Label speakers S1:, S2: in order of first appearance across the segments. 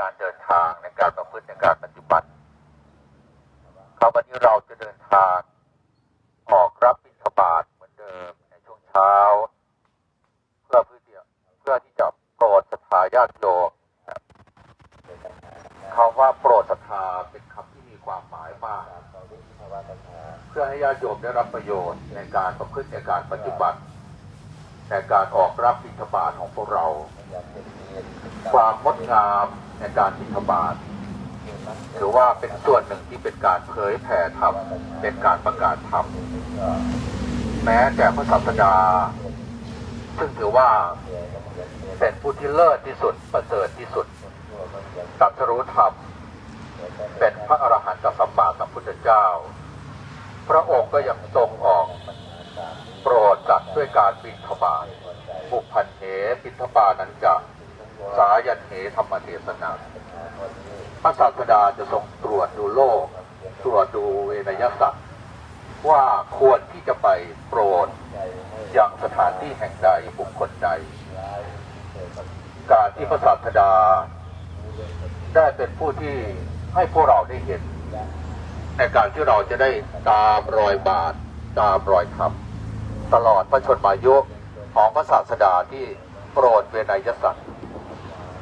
S1: การเดินทางในการประพฤติในการปฏิบัติครับวันนี้เราจะเดินทาง ออกรับบิณฑบาตเหมือนเดิมในช่วงเช้า เพื่อเพื่อที่เพื่อที่จะโปรดศรัทธาญาติโยมครับคำว่าโปรดศรัทธาเป็นคำที่มีความหมายมาก เพื่อให้ญาติโยมได้รับประโยชน์ในการประพฤติในการปฏิบัติในการออกรับบิณฑบาตของพวกเรา ความงดงาม ในการบิณฑบาตหรือว่าเป็นส่วนหนึ่งที่เป็นการเผยแผ่ธรรมเป็นการประกาศธรรมแม้แต่พระศาสดา ซึ่งถือว่าเป็นผู้ที่เลิศที่สุดประเสริฐที่สุดตรัสรู้ธรรมเป็นพระอรหันตสัมมาสัมพุทธเจ้า พระองค์ก็ยังทรงออก โปรดจัดด้วยการบินทบาทบุพันเหบินทบาทนั้นจะ สายันเหธรรมเทศนาพระศาสดาจะทรงตรวจดูโลก ตรวจดูเวนยสัตว์ว่าควรที่จะไปโปรดอย่างสถานที่แห่งใดบุคคลใด การที่พระศาสดา ได้เป็นผู้ที่ให้พวกเราได้เห็น ในการที่เราจะได้ตามรอยบาท ตามรอยธรรมตลอดพระชนมายุของพระศาสดาที่โปรดเวนยสัตว์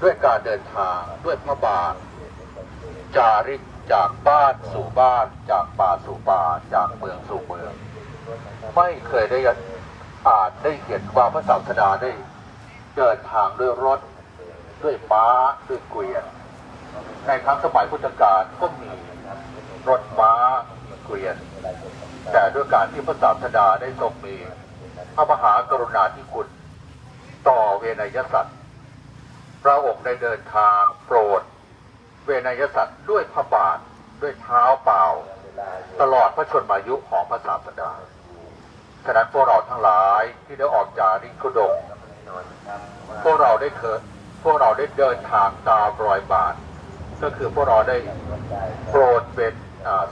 S1: ด้วยการเดินทางด้วยพระบาทจาริกจากบ้านสู่บ้าน จากป่าสู่ป่า จากเมืองสู่เมือง ไม่เคยได้อ่านได้เห็นว่าพระศาสดาได้ เดินทางด้วยรถ ด้วยม้าด้วยเกวียน ในครั้งสมัยพุทธกาลก็มีรถม้าเกวียน แต่ด้วยการที่พระศาสดาได้ทรงมีพระมหากรุณาธิคุณต่อเวนยสัตว์ ระองค์ได้เดินทางโปรด เวนยสัตว์ด้วยพระบาทด้วยเท้าเปล่า ตลอดพระชนมายุของพระศาสดาฉะนั้นพวกเราทั้งหลายที่ได้ออกจากริคุดงพวกเราได้เกิดพวกเราได้เดินทางตามรอยบาท ก็คือพวกเราได้โปรดเป็น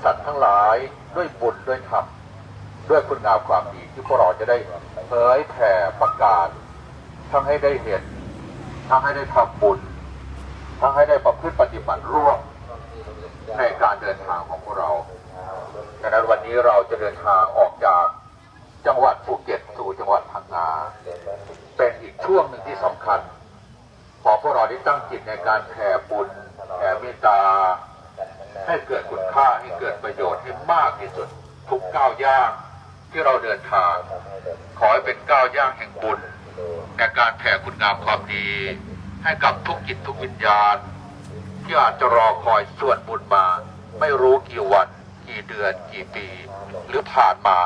S1: สัตว์ทั้งหลายด้วยบุญด้วยธรรมด้วยคุณงามความดีที่พวกเราจะได้เผยแผ่ประกาศทั้งให้ได้เห็น ทั้งให้ได้ทำบุญ ทั้งให้ได้ประพฤติปฏิบัติร่วมในการเดินทางของพวกเราดังนั้นวันนี้เราจะเดินทางออกจากจังหวัดภูเก็ตสู่จังหวัดพังงา เป็นอีกช่วงหนึ่งที่สำคัญ ขอพวกเราได้ตั้งจิตในการแผ่บุญแผ่เมตตา ให้เกิดคุณค่าให้เกิดประโยชน์ให้มากที่สุดทุกก้าวย่างที่เราเดินทาง ขอให้เป็นก้าวย่างแห่งบุญ ในการแผ่คุณงามความดี ให้กับทุกจิตทุกวิญญาณ ที่อาจจะรอคอยส่วนบุญมา ไม่รู้กี่วัน กี่เดือน กี่ปี หรือผ่านมา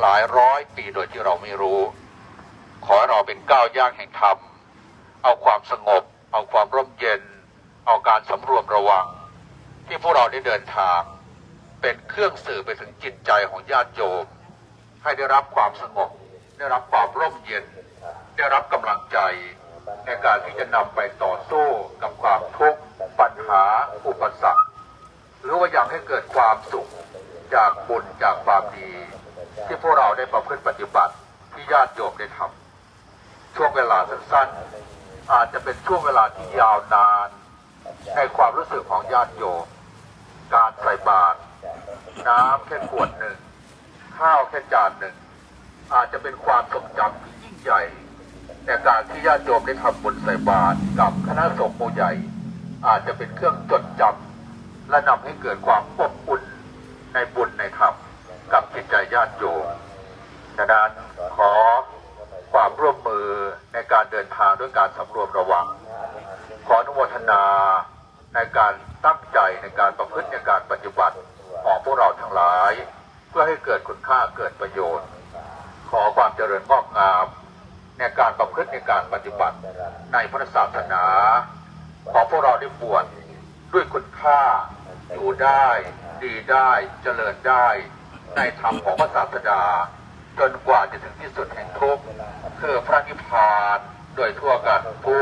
S1: หลายร้อยปีโดยที่เราไม่รู้ ขอให้เราเป็นก้าวย่างแห่งธรรม เอาความสงบ เอาความร่มเย็น เอาการสำรวมระวัง ที่พวกเราได้เดินทาง เป็นเครื่องสื่อไปถึงจิตใจของญาติโยม ให้ได้รับความสงบ ได้รับความร่มเย็น ได้รับกำลังใจ ในการที่จะนำไปต่อสู้กับความทุกข์ปัญหาอุปสรรค หรือว่าอยากให้เกิดความสุขจากบุญจากความดี ที่พวกเราได้ประพฤติปฏิบัติที่ญาติโยมได้ทำช่วงเวลาสั้นๆ อาจจะเป็นช่วงเวลาที่ยาวนาน ในความรู้สึกของญาติโยม การใส่บาตรน้ำแค่ขวดหนึ่ง ข้าวแค่จานหนึ่ง อาจจะเป็นความทรงจำ แต่การที่ญาติโยมได้ทำบุญใส่บาตรกับคณะสงฆ์หมู่ใหญ่ อาจจะเป็นเครื่องจดจำและนำให้เกิดความอบอุ่นในบุญในธรรมกับจิตใจญาติโยมฉะนั้นขอความร่วมมือในการเดินทางด้วยการสำรวมระวัง ขออนุโมทนาในการตั้งใจในการประพฤติในการปฏิบัติของพวกเราทั้งหลาย เพื่อให้เกิดคุณค่าเกิดประโยชน์ ขอความเจริญงอกงามในการป พฤติในการปฏิบัติในพระศาสนา ขอพวกเราได้บวชด้วยคุณค่า อยู่ได้ ดีได้เจริญได้ ในธรรมของพระศาสดา จนกว่าจะถึงที่สุดแห่งทุกข์คือพระนิพพานโดยทั่วกันทุก